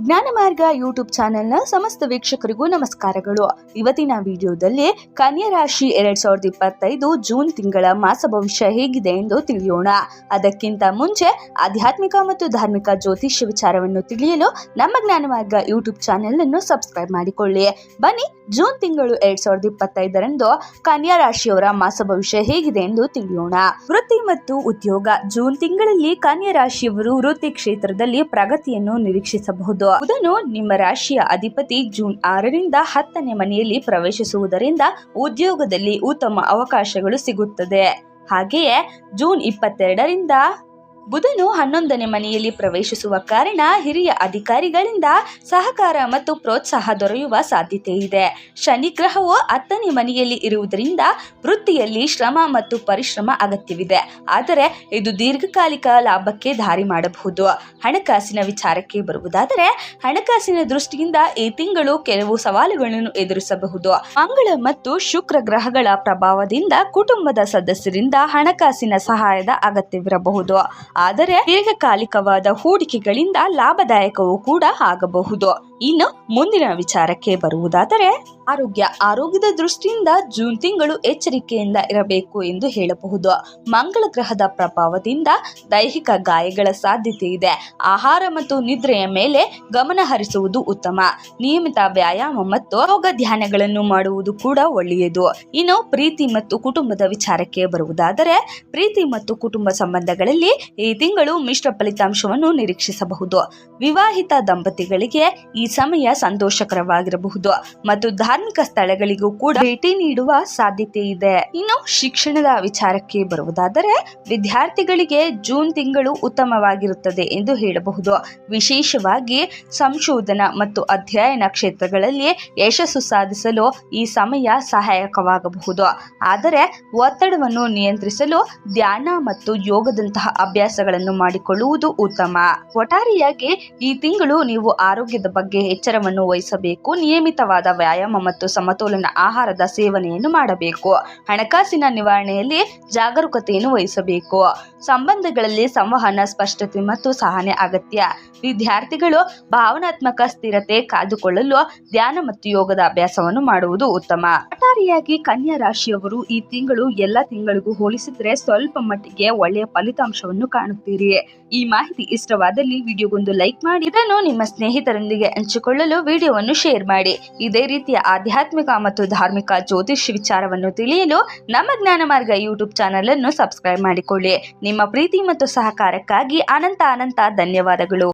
ಜ್ಞಾನ ಮಾರ್ಗ ಯೂಟ್ಯೂಬ್ ಚಾನೆಲ್ನ ಸಮಸ್ತ ವೀಕ್ಷಕರಿಗೂ ನಮಸ್ಕಾರಗಳು. ಇವತ್ತಿನ ವಿಡಿಯೋದಲ್ಲಿ ಕನ್ಯಾ ರಾಶಿ ಎರಡ್ ಸಾವಿರದ ಇಪ್ಪತ್ತೈದು ಜೂನ್ ತಿಂಗಳ ಮಾಸ ಭವಿಷ್ಯ ಹೇಗಿದೆ ಎಂದು ತಿಳಿಯೋಣ. ಅದಕ್ಕಿಂತ ಮುಂಚೆ ಆಧ್ಯಾತ್ಮಿಕ ಮತ್ತು ಧಾರ್ಮಿಕ ಜ್ಯೋತಿಷ್ಯ ವಿಚಾರವನ್ನು ತಿಳಿಯಲು ನಮ್ಮ ಜ್ಞಾನ ಮಾರ್ಗ ಯೂಟ್ಯೂಬ್ ಚಾನೆಲ್ ಅನ್ನು ಸಬ್ಸ್ಕ್ರೈಬ್ ಮಾಡಿಕೊಳ್ಳಿ. ಬನ್ನಿ ಜೂನ್ ತಿಂಗಳು ಎರಡ್ ಸಾವಿರದ ಇಪ್ಪತ್ತೈದರಂದು ಕನ್ಯಾ ರಾಶಿಯವರ ಮಾಸ ಭವಿಷ್ಯ ಹೇಗಿದೆ ಎಂದು ತಿಳಿಯೋಣ. ವೃತ್ತಿ ಮತ್ತು ಉದ್ಯೋಗ. ಜೂನ್ ತಿಂಗಳಲ್ಲಿ ಕನ್ಯಾ ರಾಶಿಯವರು ವೃತ್ತಿ ಕ್ಷೇತ್ರದಲ್ಲಿ ಪ್ರಗತಿಯನ್ನು ನಿರೀಕ್ಷಿಸಬಹುದು. ಇದನ್ನು ನಿಮ್ಮ ರಾಶಿಯ ಅಧಿಪತಿ ಜೂನ್ ಆರರಿಂದ ಹತ್ತನೇ ಮನೆಯಲ್ಲಿ ಪ್ರವೇಶಿಸುವುದರಿಂದ ಉದ್ಯೋಗದಲ್ಲಿ ಉತ್ತಮ ಅವಕಾಶಗಳು ಸಿಗುತ್ತದೆ. ಹಾಗೆಯೇ ಜೂನ್ ಇಪ್ಪತ್ತೆರಡರಿಂದ ಬುಧನು ಹನ್ನೊಂದನೇ ಮನೆಯಲ್ಲಿ ಪ್ರವೇಶಿಸುವ ಕಾರಣ ಹಿರಿಯ ಅಧಿಕಾರಿಗಳಿಂದ ಸಹಕಾರ ಮತ್ತು ಪ್ರೋತ್ಸಾಹ ದೊರೆಯುವ ಸಾಧ್ಯತೆ ಇದೆ. ಶನಿ ಗ್ರಹವು ಹತ್ತನೇ ಮನೆಯಲ್ಲಿ ಇರುವುದರಿಂದ ವೃತ್ತಿಯಲ್ಲಿ ಶ್ರಮ ಮತ್ತು ಪರಿಶ್ರಮ ಅಗತ್ಯವಿದೆ. ಆದರೆ ಇದು ದೀರ್ಘಕಾಲಿಕ ಲಾಭಕ್ಕೆ ದಾರಿ ಮಾಡಬಹುದು. ಹಣಕಾಸಿನ ವಿಚಾರಕ್ಕೆ ಬರುವುದಾದರೆ ಹಣಕಾಸಿನ ದೃಷ್ಟಿಯಿಂದ ಈ ತಿಂಗಳು ಕೆಲವು ಸವಾಲುಗಳನ್ನು ಎದುರಿಸಬಹುದು. ಮಂಗಳ ಮತ್ತು ಶುಕ್ರ ಗ್ರಹಗಳ ಪ್ರಭಾವದಿಂದ ಕುಟುಂಬದ ಸದಸ್ಯರಿಂದ ಹಣಕಾಸಿನ ಸಹಾಯದ ಅಗತ್ಯವಿರಬಹುದು. ಆದರೆ ದೀರ್ಘಕಾಲಿಕವಾದ ಹೂಡಿಕೆಗಳಿಂದ ಲಾಭದಾಯಕವೂ ಕೂಡ ಆಗಬಹುದು. ಇನ್ನು ಮುಂದಿನ ವಿಚಾರಕ್ಕೆ ಬರುವುದಾದರೆ, ಆರೋಗ್ಯ ಆರೋಗ್ಯದ ದೃಷ್ಟಿಯಿಂದ ಜೂನ್ ತಿಂಗಳು ಎಚ್ಚರಿಕೆಯಿಂದ ಇರಬೇಕು ಎಂದು ಹೇಳಬಹುದು. ಮಂಗಳ ಗ್ರಹದ ಪ್ರಭಾವದಿಂದ ದೈಹಿಕ ಗಾಯಗಳ ಸಾಧ್ಯತೆ ಇದೆ. ಆಹಾರ ಮತ್ತು ನಿದ್ರೆಯ ಮೇಲೆ ಗಮನ ಹರಿಸುವುದು ಉತ್ತಮ. ನಿಯಮಿತ ವ್ಯಾಯಾಮ ಮತ್ತು ಯೋಗ ಧ್ಯಾನಗಳನ್ನು ಮಾಡುವುದು ಕೂಡ ಒಳ್ಳೆಯದು. ಇನ್ನು ಪ್ರೀತಿ ಮತ್ತು ಕುಟುಂಬದ ವಿಚಾರಕ್ಕೆ ಬರುವುದಾದರೆ, ಪ್ರೀತಿ ಮತ್ತು ಕುಟುಂಬ ಸಂಬಂಧಗಳಲ್ಲಿ ಈ ತಿಂಗಳು ಮಿಶ್ರ ಫಲಿತಾಂಶವನ್ನು ನಿರೀಕ್ಷಿಸಬಹುದು. ವಿವಾಹಿತ ದಂಪತಿಗಳಿಗೆ ಈ ಸಮಯ ಸಂತೋಷಕರವಾಗಿರಬಹುದು ಮತ್ತು ಧಾರ್ಮಿಕ ಸ್ಥಳಗಳಿಗೂ ಕೂಡ ಭೇಟಿ ನೀಡುವ ಸಾಧ್ಯತೆ ಇದೆ. ಇನ್ನು ಶಿಕ್ಷಣದ ವಿಚಾರಕ್ಕೆ ಬರುವುದಾದರೆ, ವಿದ್ಯಾರ್ಥಿಗಳಿಗೆ ಜೂನ್ ತಿಂಗಳು ಉತ್ತಮವಾಗಿರುತ್ತದೆ ಎಂದು ಹೇಳಬಹುದು. ವಿಶೇಷವಾಗಿ ಸಂಶೋಧನಾ ಮತ್ತು ಅಧ್ಯಯನ ಕ್ಷೇತ್ರಗಳಲ್ಲಿ ಯಶಸ್ಸು ಸಾಧಿಸಲು ಈ ಸಮಯ ಸಹಾಯಕವಾಗಬಹುದು. ಆದರೆ ಒತ್ತಡವನ್ನು ನಿಯಂತ್ರಿಸಲು ಧ್ಯಾನ ಮತ್ತು ಯೋಗದಂತಹ ಅಭ್ಯಾಸಗಳನ್ನು ಮಾಡಿಕೊಳ್ಳುವುದು ಉತ್ತಮ. ಒಟ್ಟಾರೆಯಾಗಿ ಈ ತಿಂಗಳು ನೀವು ಆರೋಗ್ಯದ ಬಗ್ಗೆ ಎಚ್ಚರವನ್ನು ವಹಿಸಬೇಕು, ನಿಯಮಿತವಾದ ವ್ಯಾಯಾಮ ಮತ್ತು ಸಮತೋಲನ ಆಹಾರದ ಸೇವನೆಯನ್ನು ಮಾಡಬೇಕು, ಹಣಕಾಸಿನ ನಿವಾರಣೆಯಲ್ಲಿ ಜಾಗರೂಕತೆಯನ್ನು ವಹಿಸಬೇಕು, ಸಂಬಂಧಗಳಲ್ಲಿ ಸಂವಹನ, ಸ್ಪಷ್ಟತೆ ಮತ್ತು ಸಹನೆ ಅಗತ್ಯ. ವಿದ್ಯಾರ್ಥಿಗಳು ಭಾವನಾತ್ಮಕ ಸ್ಥಿರತೆ ಕಾದುಕೊಳ್ಳಲು ಧ್ಯಾನ ಮತ್ತು ಯೋಗದ ಅಭ್ಯಾಸವನ್ನು ಮಾಡುವುದು ಉತ್ತಮ. ಒಟ್ಟಾರೆಯಾಗಿ ಕನ್ಯಾ ರಾಶಿಯವರು ಈ ತಿಂಗಳು ಎಲ್ಲ ತಿಂಗಳಿಗೂ ಹೋಲಿಸಿದರೆ ಸ್ವಲ್ಪ ಮಟ್ಟಿಗೆ ಒಳ್ಳೆಯ ಫಲಿತಾಂಶವನ್ನು ಕಾಣುತ್ತೀರಿ. ಈ ಮಾಹಿತಿ ಇಷ್ಟವಾದಲ್ಲಿ ವಿಡಿಯೋಗೊಂದು ಲೈಕ್ ಮಾಡಿ, ಇದನ್ನು ನಿಮ್ಮ ಸ್ನೇಹಿತರೊಂದಿಗೆ ಹಂಚಿಕೊಳ್ಳಲು ವಿಡಿಯೋವನ್ನು ಶೇರ್ ಮಾಡಿ. ಇದೇ ರೀತಿಯ ಆಧ್ಯಾತ್ಮಿಕ ಮತ್ತು ಧಾರ್ಮಿಕ ಜ್ಯೋತಿಷ್ಯ ವಿಚಾರವನ್ನು ತಿಳಿಯಲು ನಮ್ಮ ಜ್ಞಾನ ಮಾರ್ಗ ಯೂಟ್ಯೂಬ್ ಚಾನಲ್ ಅನ್ನು ಸಬ್ಸ್ಕ್ರೈಬ್ ಮಾಡಿಕೊಳ್ಳಿ. ನಿಮ್ಮ ಪ್ರೀತಿ ಮತ್ತು ಸಹಕಾರಕ್ಕಾಗಿ ಅನಂತ ಅನಂತ ಧನ್ಯವಾದಗಳು.